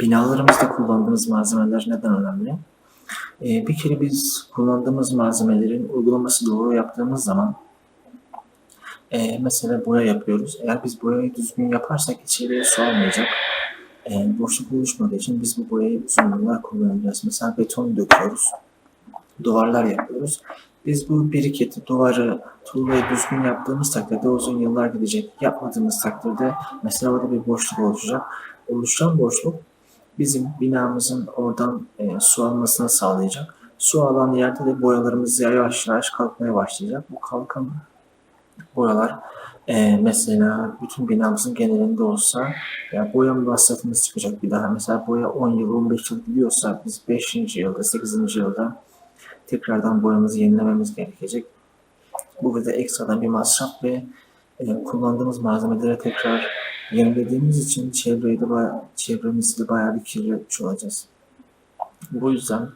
binalarımızda kullandığımız malzemeler neden önemli? Ee, bir kere biz kullandığımız malzemelerin uygulaması doğru yaptığımız zaman e, mesela boya yapıyoruz. Eğer biz boyayı düzgün yaparsak içeriye su almayacak. E, boşluk oluşmadığı için biz bu boyayı uzun yıllar kullanacağız. Mesela beton döküyoruz. Duvarlar yapıyoruz. Biz bu biriketi, duvarı, tuğlayı düzgün yaptığımız takdirde uzun yıllar gidecek. Yapmadığımız takdirde mesela orada bir boşluk oluşacak. Oluşan boşluk bizim binamızın oradan e, su almasını sağlayacak. Su alan yerde de boyalarımız yavaş yavaş kalkmaya başlayacak. Bu kalkan boyalar e, mesela bütün binamızın genelinde olsa ya boya masrafımız çıkacak bir daha. Mesela boya 10 yıl, 15 yıl gidiyorsa biz 5. yılda, 8. yılda tekrardan boyamızı yenilememiz gerekecek. Bu da ekstradan bir masraf ve e, kullandığımız malzemelere tekrar yenilediğimiz için çevreyi de bayağı, çevremizi de bayağı bir kirletmiş olacağız. Bu yüzden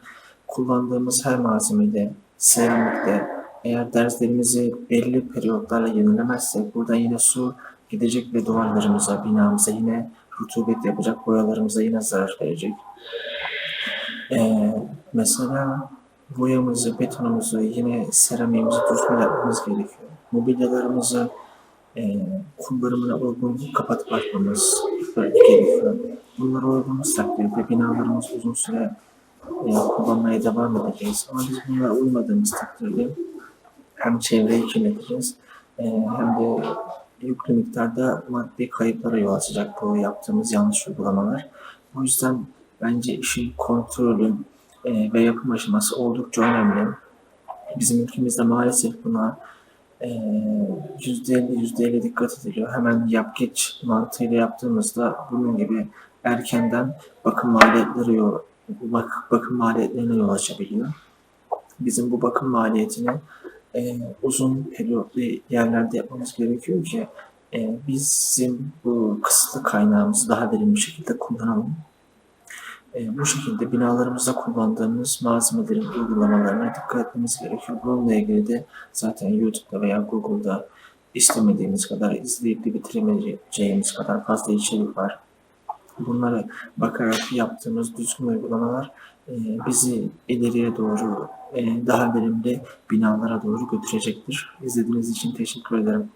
kullandığımız her malzemede, seramikte eğer derslerimizi belli periyotlarla yenilemezsek burada yine su gidecek ve duvarlarımıza, binamıza yine rutubet yapacak, boyalarımıza yine zarar verecek. Ee, mesela boyamızı, betonumuzu, yine seramiğimizi düzgün yapmamız gerekiyor. Mobilyalarımızı e, kullanımına uygun kapatıp açmamız gerekiyor. Bunlara uyduğumuz takdirde binalarımız uzun süre e, kullanmaya devam edeceğiz. Ama biz bunlara uymadığımız takdirde hem çevreyi kirleteceğiz e, hem de yüklü miktarda maddi kayıplara yol açacak bu yaptığımız yanlış uygulamalar. O yüzden bence işin kontrolü e, ve yapım aşaması oldukça önemli. Bizim ülkemizde maalesef buna e, yüzde elli yüzde elli dikkat ediliyor. Hemen yap geç mantığıyla yaptığımızda bunun gibi erkenden bakım maliyetleri bak, bakım maliyetlerine yol açabiliyor. Bizim bu bakım maliyetini e, uzun periyotlu yerlerde yapmamız gerekiyor ki e, bizim bu kısıtlı kaynağımızı daha verimli şekilde kullanalım. E, bu şekilde binalarımızda kullandığımız malzemelerin uygulamalarına dikkat etmemiz gerekiyor. Bununla ilgili de zaten YouTube'da veya Google'da istemediğimiz kadar izleyip de bitiremeyeceğimiz kadar fazla içerik var. Bunlara bakarak yaptığımız düzgün uygulamalar e, bizi ileriye doğru e, daha verimli binalara doğru götürecektir. İzlediğiniz için teşekkür ederim.